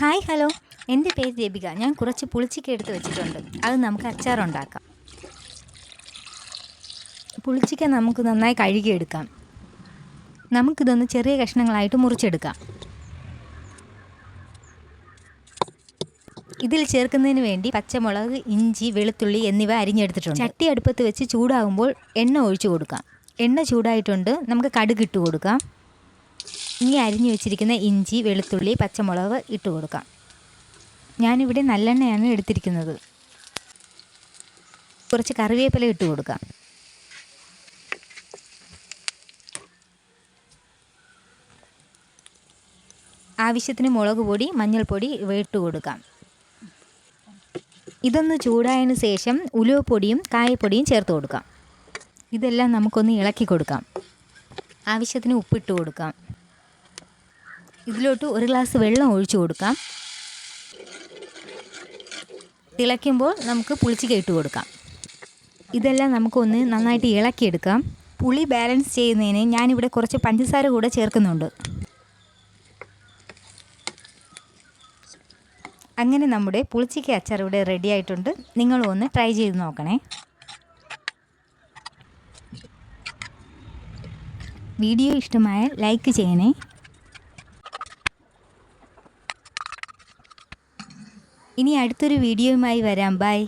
Hi hello. എന്റെ പേര് ദീപിക. ഞാൻ കുറച്ച് പുളിച്ചിക്ക എടുത്ത് വെച്ചിട്ടുണ്ട്. അത് നമുക്ക് അച്ചാറുണ്ടാക്കാം. പുളിച്ചിക്ക നമുക്ക് നന്നായി കഴുകിയെടുക്കാം. നമുക്കിതൊന്ന് ചെറിയ കഷ്ണങ്ങളായിട്ട് മുറിച്ചെടുക്കാം. ഇതിൽ ചേർക്കുന്നതിന് വേണ്ടി പച്ചമുളക് ഇഞ്ചി വെളുത്തുള്ളി എന്നിവ അരിഞ്ഞെടുത്തിട്ടുണ്ട്. ചട്ടി അടുപ്പത്ത് വെച്ച് ചൂടാകുമ്പോൾ എണ്ണ ഒഴിച്ചു കൊടുക്കാം. എണ്ണ ചൂടായിട്ടുണ്ട്. നമുക്ക് കടുകിട്ട് കൊടുക്കാം. ഇനി അരിഞ്ഞു വെച്ചിരിക്കുന്ന ഇഞ്ചി വെളുത്തുള്ളി പച്ചമുളക് ഇട്ട് കൊടുക്കാം. ഞാനിവിടെ നല്ലെണ്ണയാണ് എടുത്തിരിക്കുന്നത്. കുറച്ച് കറിവേപ്പില ഇട്ട് കൊടുക്കാം. ആവശ്യത്തിന് മുളക് പൊടി മഞ്ഞൾപ്പൊടി ഇട്ട് കൊടുക്കാം. ഇതൊന്ന് ചൂടായതിന് ശേഷം ഉലുവപ്പൊടിയും കായപ്പൊടിയും ചേർത്ത് കൊടുക്കാം. ഇതെല്ലാം നമുക്കൊന്ന് ഇളക്കി കൊടുക്കാം. ആവശ്യത്തിന് ഉപ്പിട്ട് കൊടുക്കാം. ഇതിലോട്ട് ഒരു ഗ്ലാസ് വെള്ളം ഒഴിച്ചു കൊടുക്കാം. തിളയ്ക്കുമ്പോൾ നമുക്ക് പുളിച്ചിക്ക ഇട്ട് കൊടുക്കാം. ഇതെല്ലാം നമുക്കൊന്ന് നന്നായിട്ട് ഇളക്കിയെടുക്കാം. പുളി ബാലൻസ് ചെയ്യുന്നതിന് ഞാനിവിടെ കുറച്ച് പഞ്ചസാര കൂടെ ചേർക്കുന്നുണ്ട്. അങ്ങനെ നമ്മുടെ പുളിച്ചിക്ക അച്ചാർ ഇവിടെ റെഡി ആയിട്ടുണ്ട്. നിങ്ങളും ഒന്ന് ട്രൈ ചെയ്ത് നോക്കണേ. വീഡിയോ ഇഷ്ടമായാൽ ലൈക്ക് ചെയ്യണേ. ഇനി അടുത്തൊരു വീഡിയോയുമായി വരാം. ബൈ.